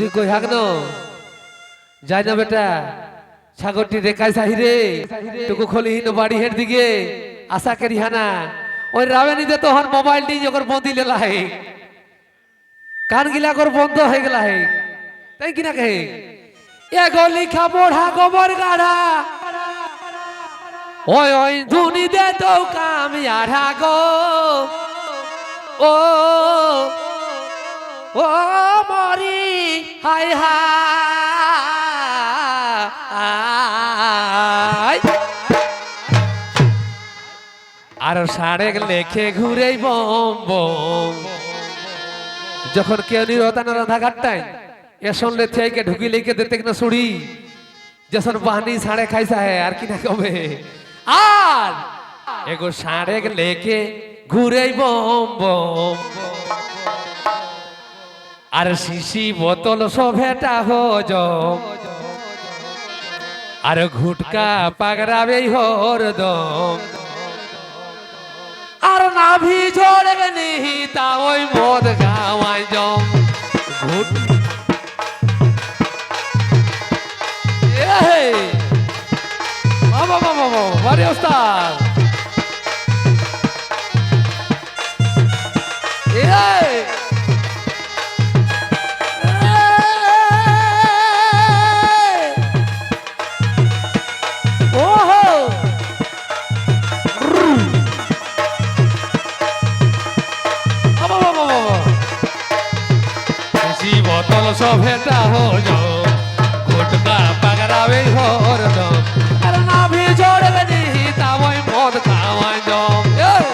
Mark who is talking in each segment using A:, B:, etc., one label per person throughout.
A: যদি কই হাক ন যাই না বেটা ছাগরটি রেখায় সাহিরে টুকু খলি হিন বাড়ি হের দিকে আশা করি হানা ওই রাবেনি দে তোহর মোবাইলটি যখন বন্দি লেলা হে কান গিলা কর বন্ধ হয়ে গেলা হে তাই কিনা কে এ গলি খাবড়া গোবর গাড়া ওই ওই ধুনি দে তো কাম আড়া গো ও ও মরি হাই হাই আর সাড়ে লেখে ঘুরে বম যখন কেউ নিরতানা রাধা ঘাটটাই এ শুনলে থেকে ঢুকি লেকে দিতে না সুড়ি। যখন বাহানি সাড়ে খাইসা হে আর কি না কবে? আর এগো সাড়ে লেকে ঘুরে বম বম। আর শিশি বোতল সভেটা হজম আর ঘুটকা পাগরাবে হরদম আর নাভি ঝরে নিহিতা ওই মদ গাওয়াই জম। ঘুট বাবা বাবা বাবা, বাড়ি ওস্তাদ। বেশি বোতল সভেটা হজ গুটকা পাগরাবে হর দম আর না ভি জড়বে নি তাওই মদ খাওয়াই জম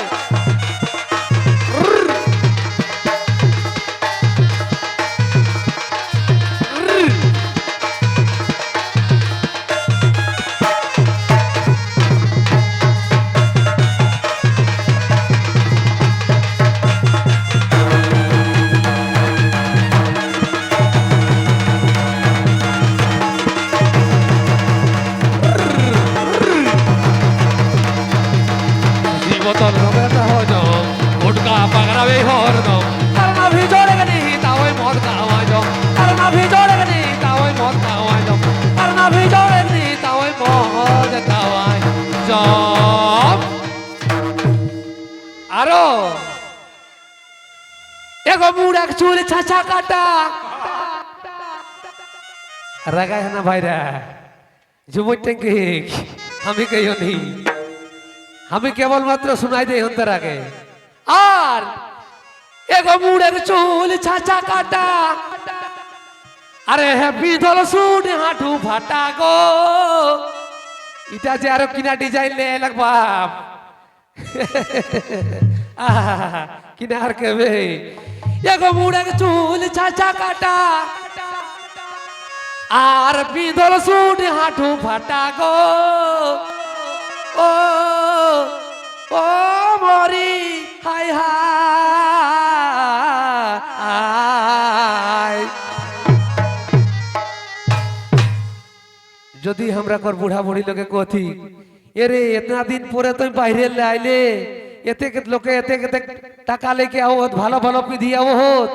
A: জম আরও। এগো মুড়াক চুল ছাছা কাটা। রাগায় না ভাইরা ঝুমুর ট্যাঙ্কি, আমি কেউ নেই। আমি কেবলমাত্র শোনাই দেই হন্তার আগে। আর এগো মুড়ের চুল ছাছা কাটা। আরে হে বিধল সুট হাঁটু ফাটা গো। এটা যে আরও কিনা ডিজাইন লে লাগবাম আহা, কিনা আর কেবে? এগো মুড়ের চুল ছাছা কাটা। আর বিধল সুট হাঁটু ফাটা গো। ও মরি হাই হাই। যদি আমরা কর বুড়া বুড়ি লোকে কথি, এরে, এতনা দিন পরে তুমি বাইরে লে আইলে এতে কে লোকে, এতে কেতে টাকা লেকে আওত ভালো ভালো পিঁধি আওত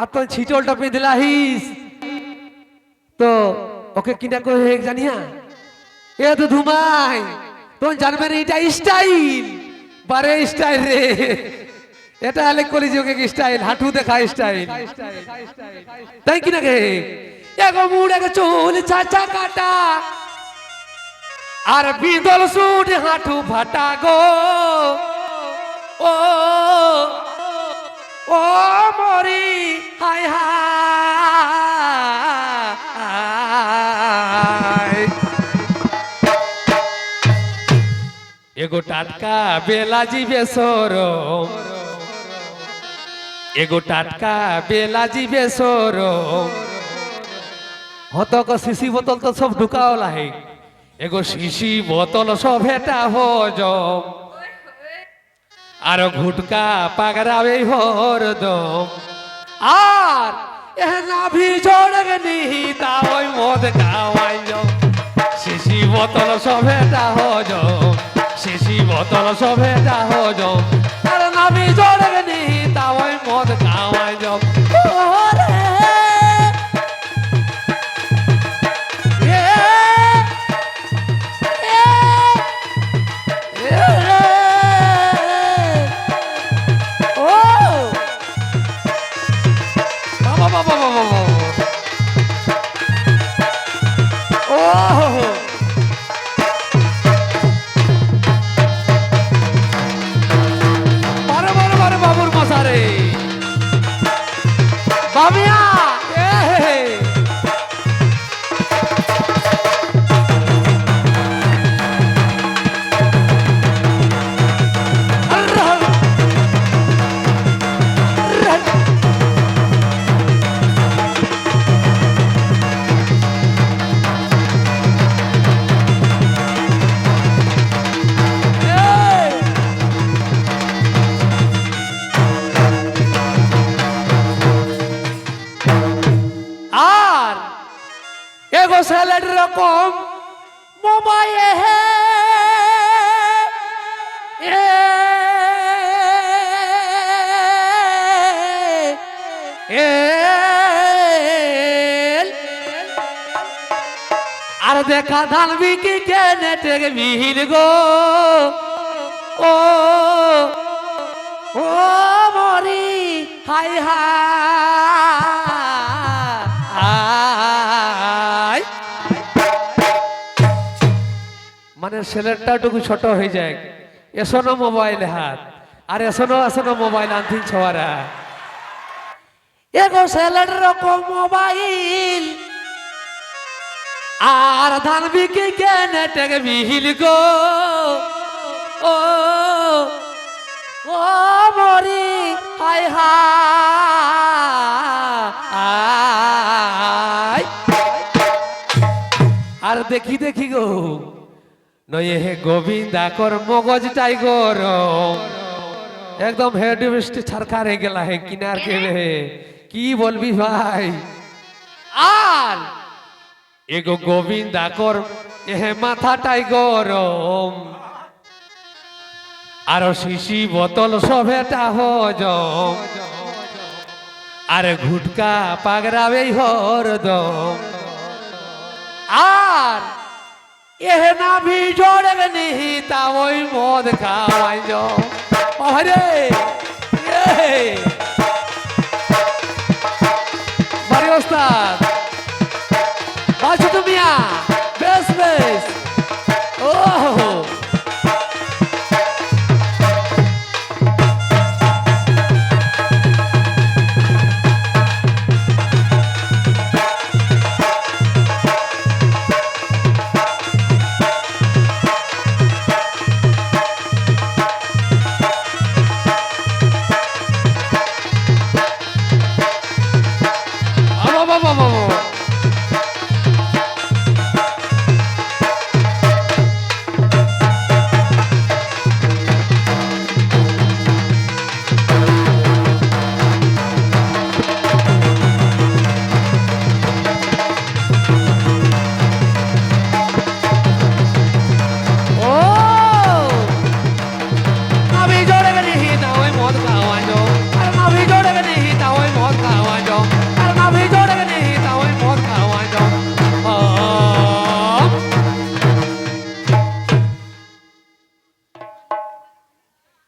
A: আর তুই ছিচলটা পিঁধলাহিস তো, ওকে কিনা কয়ে জানিয়া? এ তো ধুমাই তোর জানবে না এটা স্টাইল বারে স্টাইল রে। এটা হলে কলি যোগে স্টাইল হাঁটু দেখা স্টাইল তাই কি না গে এগো মুড় এগো চুল চাচা কাটা। আর বিদল সুট হাঁটু ফাটা গো। ও ও মরি হাই হাই এগো টাটকা বেলাজি বেসরম এগো টাটকা বেলাজি বেসরম হতক শিশি বোতল তো সব ঢুকাও লাহে এগো শিশি বোতল সব হেটা হজম আর ঘুটকা পাগরাবে হরদম আর এহনা ভি জড়গে নিহিতা ওই মদ খাওয়াই শিশি বোতল সভেটা হজম শিশি বোতল সভেটা হজম আর নামি জড়গে নিহিতা ওই মদ খাওয়াই ওরে স্যালাড রকম মোবাইল হে। আর দেখা ধান বিকি কেনে টেক মিহিল গো। ও। ও মরি, হাই হাই। মানে ছেলেটা টুকু ছোট হয়ে যায়। এসনো মোবাইল হাত। আর এসনো এসনো মোবাইল আনথিন ছোয়ারা। এগো ছেলের রকম মোবাইল। আর ধান বিকে কেনে টেকে মিহিল গো। ও ও মরি, হাই হাই আর দেখি দেখি গো। নয়ে হে গোবিন্দা, কর মগজ টাইগর। একদম হেড বৃষ্টি ছারখার গেলা হে, কিনার কে রে কি বলবি ভাই? আর এগো গোবিন্দা, কর এহে মাথাটাই গরম আরও শিশি বোতল সবেটা হজম আরে ঘুটকা পাগরাবে হরদম আর এহে না ভি জড়বে নিহি তা ওই মদ খাওয়াই যাও আরে বাড়ি ওস্তাদ।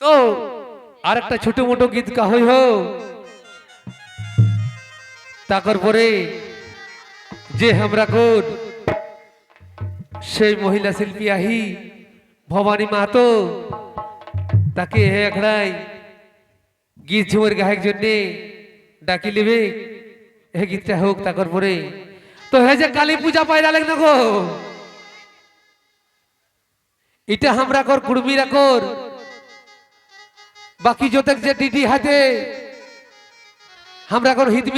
A: তো আর একটা ছোট মোটো গীত কাহই হো। তাকর পরে যে হামরা কোন সেই মহিলা শিল্পী আহি ভবানী মাহাতো, তাকে হে আখড়াই গীত ঝুমের গায়ক জন্যে ডাকি লিবে। হে গীতটা হোক তাকর পরে, তো হে যে কালী পূজা পাইরা লাগল গো। এটা হামরা কর কুড়মিরা কর। বাকি যত যে ডিডি হাতে আমরা এখন হিতমি